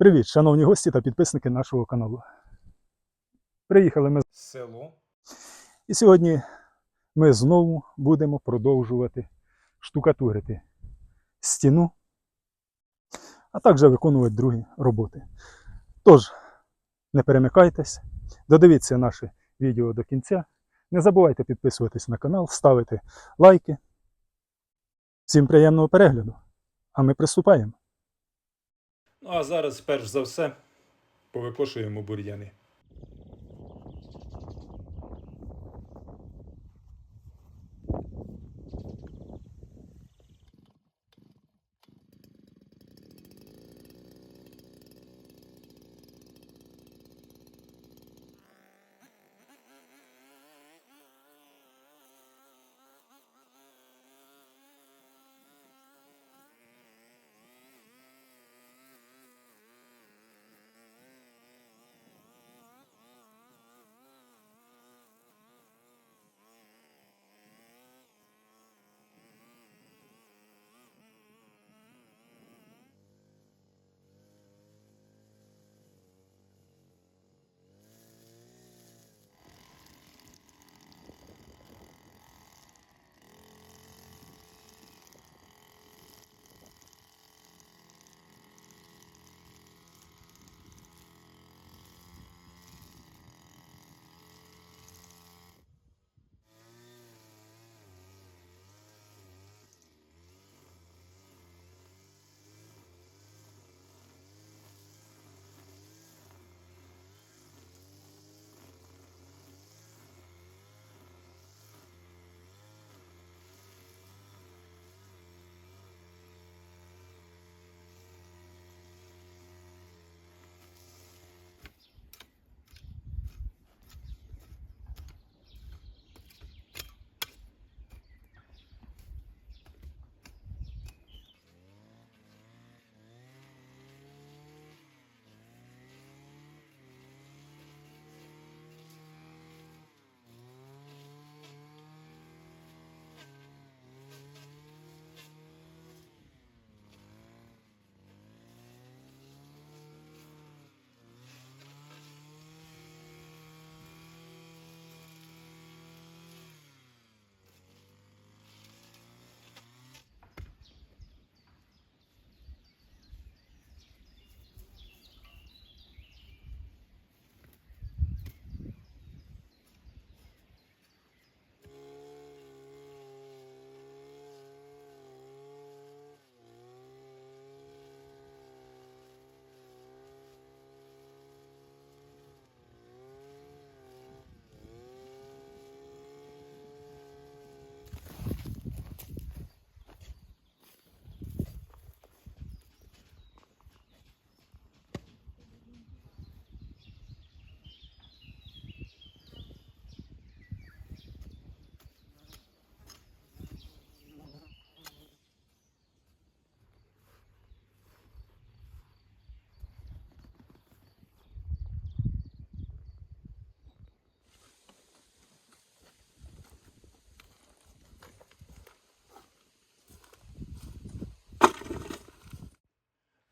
Привіт, шановні гості та підписники нашого каналу. Приїхали ми з село. і сьогодні ми знову будемо продовжувати штукатурити стіну, а також виконувати другі роботи. Тож, не перемикайтесь, додивіться наше відео до кінця. Не забувайте підписуватись на канал, ставити лайки. Всім приємного перегляду! А ми приступаємо. Ну а зараз, перш за все, повикошуємо бур'яни.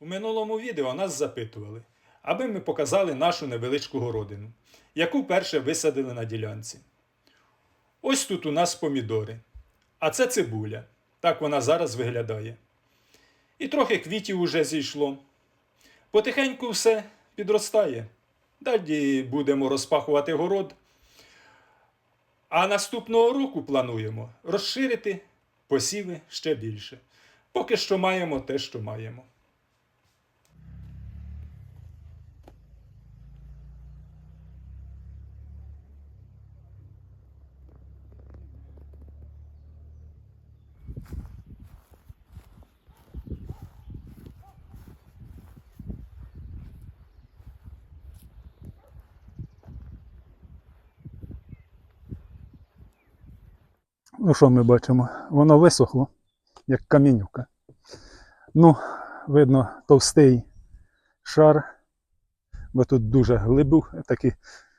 Минулому відео нас запитували, аби ми показали нашу невеличку городину, яку перше висадили на ділянці. Ось тут у нас помідори, а це цибуля. Так вона зараз виглядає. І трохи квітів уже зійшло. Потихеньку все підростає. Далі будемо розпахувати город. А наступного року плануємо розширити посіви ще більше. Поки що маємо те, що маємо. Ну, що ми бачимо? Воно висохло, як камінюка. Ну, видно, товстий шар, бо тут дуже глибу, такі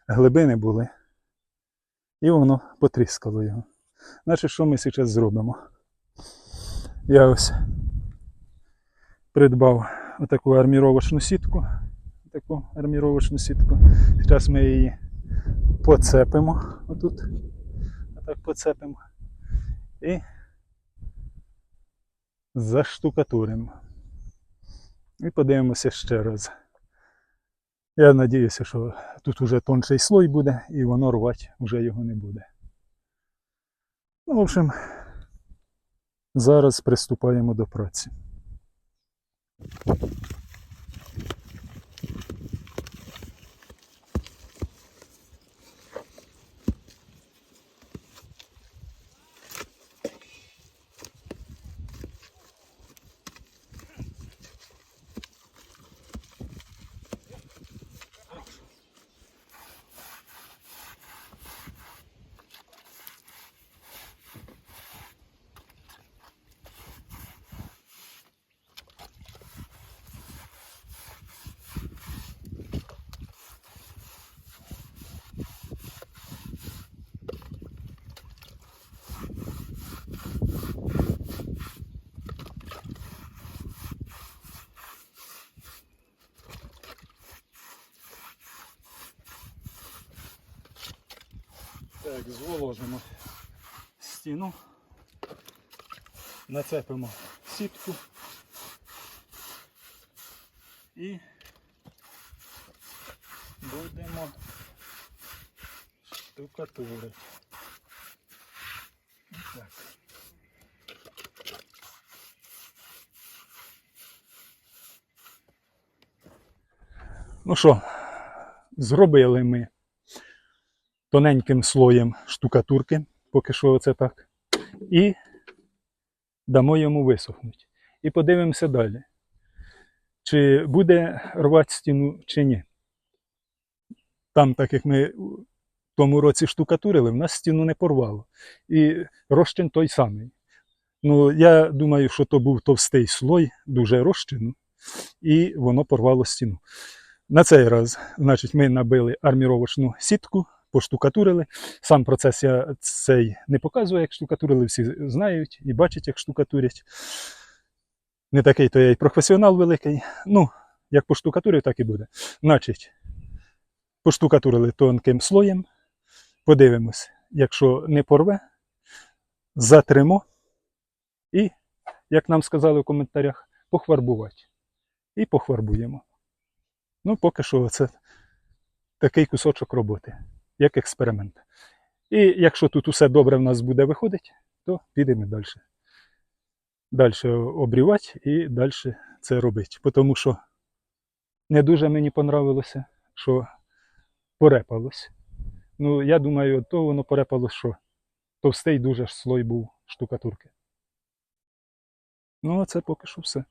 глибини були. І воно потріскало його. Значить, що ми зараз зробимо? Я ось придбав таку арміровочну сітку. Таку арміровочну сітку. Зараз ми її поцепимо отут. Отак поцепимо. І заштукатуримо. І подивимося ще раз. Я сподіваюся, що тут уже тонший слой буде і воно рвати вже його не буде. Ну, в общем, зараз приступаємо до праці. Так, зволожимо стіну, нацепимо сітку і будемо штукатурити. Так. Ну що, зробили ми тоненьким слоєм штукатурки, поки що оце так. І дамо йому висохнути. І подивимося далі. Чи буде рвати стіну, чи ні. Там, так як ми в тому році штукатурили, в нас стіну не порвало. І розчин той самий. Ну, я думаю, що то був товстий слой, дуже розчину, і воно порвало стіну. На цей раз, значить, ми набили арміровочну сітку, поштукатурили. Сам процес я цей не показую, як штукатурили, всі знають і бачать, як штукатурять. Не такий то я й професіонал великий. Ну, як поштукатурив, так і буде. Значить, поштукатурили тонким слоєм. Подивимось, якщо не порве, затримо і, як нам сказали в коментарях, похварбувати. І похварбуємо. Ну, поки що це такий кусочок роботи, як експеримент. І якщо тут усе добре в нас буде виходити, то підемо далі. Далі обрівати і далі це робити. Тому що не дуже мені понравилося, що порепалось. Ну, я думаю, то воно порепалось, що товстий дуже ж слой був штукатурки. Ну, а це поки що все.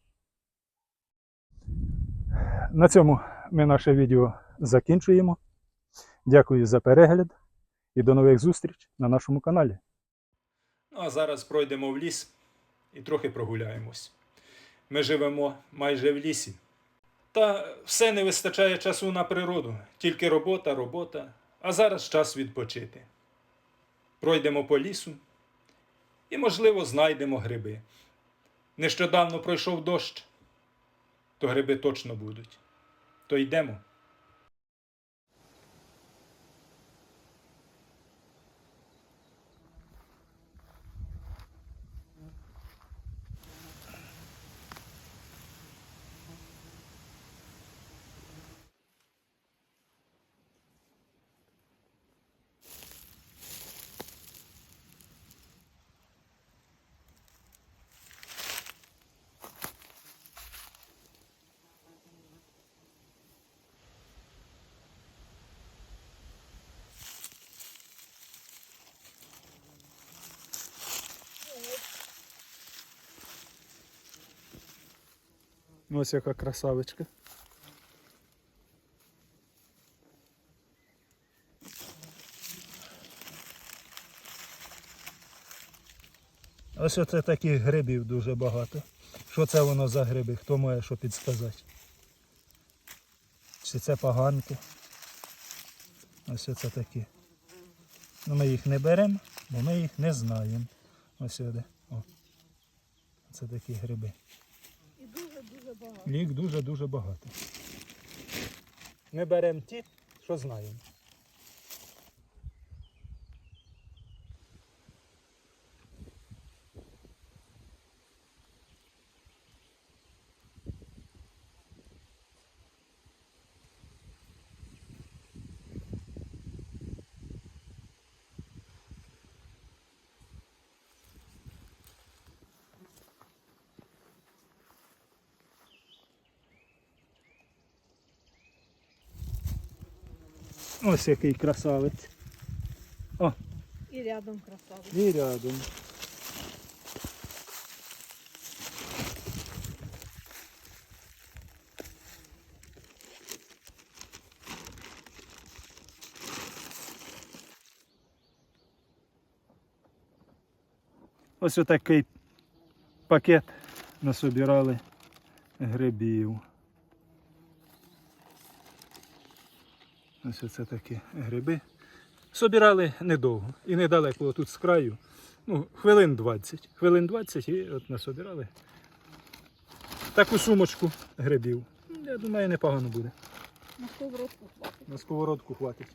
На цьому ми наше відео закінчуємо. Дякую за перегляд і до нових зустріч на нашому каналі. Ну а зараз пройдемо в ліс і трохи прогуляємось. Ми живемо майже в лісі. Та все не вистачає часу на природу, тільки робота, робота, а зараз час відпочити. Пройдемо по лісу і, можливо, знайдемо гриби. Нещодавно пройшов дощ, то гриби точно будуть. То йдемо. Ось яка красавичка. Ось оце таких грибів дуже багато. Що це воно за гриби? Хто має що підсказати? Чи це поганки? Ось оце такі. Ну ми їх не беремо, бо ми їх не знаємо. Ось сюди. О. Це такі гриби. І дуже-дуже багато. багато. Їх дуже-дуже багато. Ми беремо ті, що знаємо. Ось який красавець. І рядом красавець. І рядом. Ось отакий пакет насобирали грибів. Ось оце такі гриби. Собирали недовго і недалеко тут з краю. Ну, хвилин 20. Хвилин 20 і от насобирали таку сумочку грибів. Я думаю, непогано буде. На сковородку хватить. На сковородку хватить.